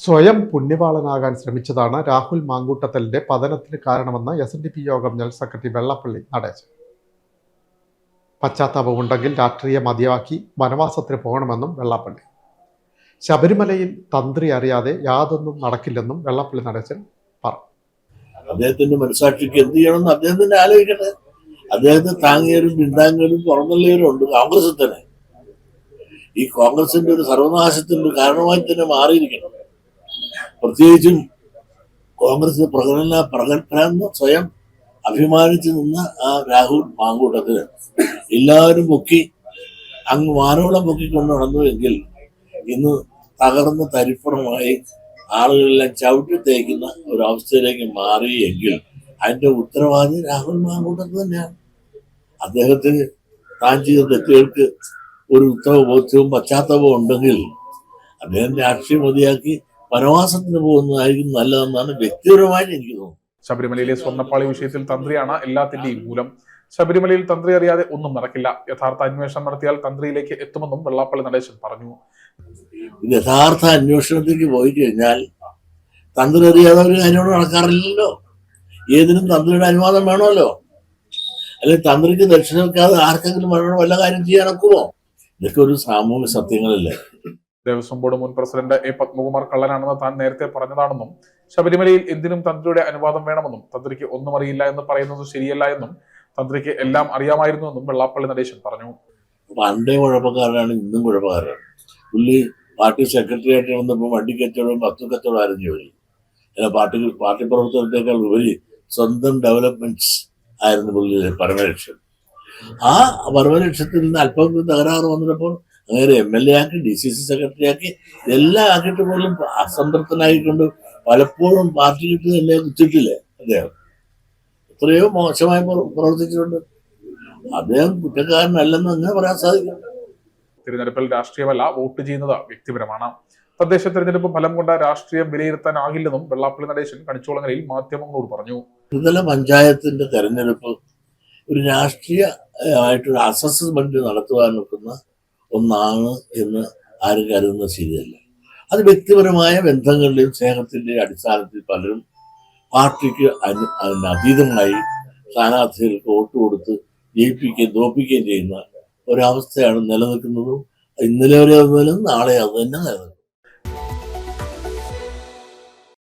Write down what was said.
സ്വയം പുണ്യവാളനാകാൻ ശ്രമിച്ചതാണ് രാഹുൽ മാങ്കൂട്ടത്തലിന്റെ പതനത്തിന് കാരണമെന്ന് എസ് എൻ ഡി പി യോഗം ജനറൽ സെക്രട്ടറി വെള്ളപ്പള്ളി നടേശൻ. പശ്ചാത്താപമുണ്ടെങ്കിൽ രാഷ്ട്രീയ മതിയാക്കി വനവാസത്തിന് പോകണമെന്നും വെള്ളപ്പള്ളി. ശബരിമലയിൽ തന്ത്രി അറിയാതെ യാതൊന്നും നടക്കില്ലെന്നും വെള്ളപ്പള്ളി നടേശൻ പറഞ്ഞു അദ്ദേഹത്തിന്റെ മനസാക്ഷിക്ക് എന്ത് ചെയ്യണമെന്ന് അദ്ദേഹം തന്നെ ആലോചിക്കട്ടെ. അദ്ദേഹത്തെ താങ്ങിയവരും പിന്താങ്ങിയവരും തുറന്നുള്ളവരും ഉണ്ട് കോൺഗ്രസ് തന്നെ. ഈ കോൺഗ്രസിന്റെ ഒരു സർവനാശത്തിന്റെ കാരണമായി തന്നെ മാറിയിരിക്കണം പ്രത്യേകിച്ചും കോൺഗ്രസ് പ്രകടന പ്രകടനം സ്വയം അഭിമാനിച്ചു നിന്ന ആ രാഹുൽ മാങ്കൂട്ടത്തിന് എല്ലാവരും പൊക്കി അങ്ങ് വാനോളം പൊക്കിക്കൊണ്ട് നടന്നു എങ്കിൽ ഇന്ന് തകർന്ന തരിപ്പുറമായി ആളുകളെല്ലാം ചവിട്ടി തേക്കുന്ന ഒരു അവസ്ഥയിലേക്ക് മാറിയെങ്കിൽ അതിന്റെ ഉത്തരവാദി രാഹുൽ മാങ്കൂട്ടത്ത് തന്നെയാണ്. അദ്ദേഹത്തിന് താൻ ചെയ്ത തെറ്റുകൾക്ക് ഒരു ഉത്തരവ് ബോധ്യവും പശ്ചാത്തലവും ഉണ്ടെങ്കിൽ അദ്ദേഹം രാഷ്ട്രീയം മതിയാക്കി വനവാസത്തിന് പോകുന്നതായിരിക്കും നല്ലതെന്നാണ് വ്യക്തിപരമായിട്ട് എനിക്ക് തോന്നുന്നത്. ശബരിമലയിലെ സ്വർണപ്പാളി വിഷയത്തിൽ തന്ത്രിയാണ് എല്ലാത്തിന്റെയും മൂലം. ശബരിമലയിൽ തന്ത്രി അറിയാതെ ഒന്നും നടക്കില്ല. യഥാർത്ഥ അന്വേഷണം നടത്തിയാൽ തന്ത്രിയിലേക്ക് എത്തുമെന്നും വെള്ളാപ്പള്ളി നടേശൻ പറഞ്ഞു. യഥാർത്ഥ അന്വേഷണത്തിലേക്ക് പോയി കഴിഞ്ഞാൽ തന്ത്രി അറിയാതെ ഒരു കാര്യത്തോട് നടക്കാറില്ലല്ലോ. ഏതിനും തന്ത്രിയുടെ അനുവാദം വേണമല്ലോ. അല്ലെങ്കിൽ തന്ത്രിക്ക് ദക്ഷിണ ആർക്കെങ്കിലും വല്ല കാര്യം ചെയ്യാൻ ഒക്കുമോ? ഇതൊക്കെ ഒരു സാമൂഹ്യ സത്യങ്ങളല്ലേ. ദേവസ്വം ബോർഡ് മുൻ പ്രസിഡന്റ് എ പത്മകുമാർ കള്ളനാണെന്ന് താൻ നേരത്തെ പറഞ്ഞതാണെന്നും ശബരിമലയിൽ എന്തിനും തന്ത്രിയുടെ അനുവാദം വേണമെന്നും തന്ത്രിക്ക് ഒന്നും അറിയില്ല എന്ന് പറയുന്നത് ശരിയല്ല എന്നും തന്ത്രിക്ക് എല്ലാം അറിയാമായിരുന്നു എന്നും വെള്ളാപ്പള്ളി നടേശൻ പറഞ്ഞു. പണ്ടേ കുഴപ്പക്കാരനാണ് ഇന്നും കുഴപ്പക്കാരനാണ്. പുള്ളി പാർട്ടി സെക്രട്ടറി ആയിട്ട് വന്നപ്പോൾ വണ്ടി കച്ചവടം വസ്തു കച്ചവടം ആയിരുന്നു ജോലി അല്ല പാർട്ടി പാർട്ടി പ്രവർത്തനത്തെക്കാൾ ഉപരി സ്വന്തം ഡെവലപ്മെന്റ്സ് ആയിരുന്നു പുള്ളിയുടെ പരമലക്ഷ്യം. ആ പരമലക്ഷ്യത്തിൽ നിന്ന് അല്പം തകരാറ് വന്നപ്പോൾ അങ്ങനെ എം എൽ എ ആക്കി ഡി സി സി സെക്രട്ടറി ആക്കി എല്ലാം ആക്കിയിട്ട് പോലും അസംതൃപ്തനായിക്കൊണ്ട് പലപ്പോഴും പാർട്ടി കിട്ടി തന്നെ കുത്തിട്ടില്ലേ അദ്ദേഹം. എത്രയോ മോശമായി പ്ര- പ്രവർത്തിച്ചിട്ടുണ്ട്. അദ്ദേഹം കുറ്റക്കാരനല്ലെന്ന് അങ്ങനെ പറയാൻ സാധിക്കും? തിരഞ്ഞെടുപ്പിൽ രാഷ്ട്രീയമല്ല വോട്ട് ചെയ്യുന്നത് വ്യക്തിപരമാണ്. തദ്ദേശ തിരഞ്ഞെടുപ്പ് ഫലം കൊണ്ട് രാഷ്ട്രീയം വിലയിരുത്താനാകില്ലെന്നും വെള്ളാപ്പള്ളി നടേശൻ കണിച്ചോളങ്ങളിൽ മാധ്യമങ്ങളോട് പറഞ്ഞു. ത്രിതല പഞ്ചായത്തിന്റെ തെരഞ്ഞെടുപ്പ് ഒരു രാഷ്ട്രീയ ഏഹ്, ആയിട്ടൊരു അസസ്മെന്റ് നടത്തുവാൻ നിൽക്കുന്ന ഒന്നാണ് എന്ന് ആരും കരുതുന്നത് ശരിയല്ല. അത് വ്യക്തിപരമായ ബന്ധങ്ങളുടെയും സ്നേഹത്തിന്റെയും അടിസ്ഥാനത്തിൽ പലരും പാർട്ടിക്ക് അനു അതീതമായി സ്ഥാനാർത്ഥികൾക്ക് വോട്ട് കൊടുത്ത് ജയിപ്പിക്കുകയും തോൽപ്പിക്കുകയും ചെയ്യുന്ന ഒരവസ്ഥയാണ് നിലനിൽക്കുന്നതും ഇന്നലെ വരെ അത് നിലനിന്ന് നാളെ അത് തന്നെ നിലനിൽക്കും.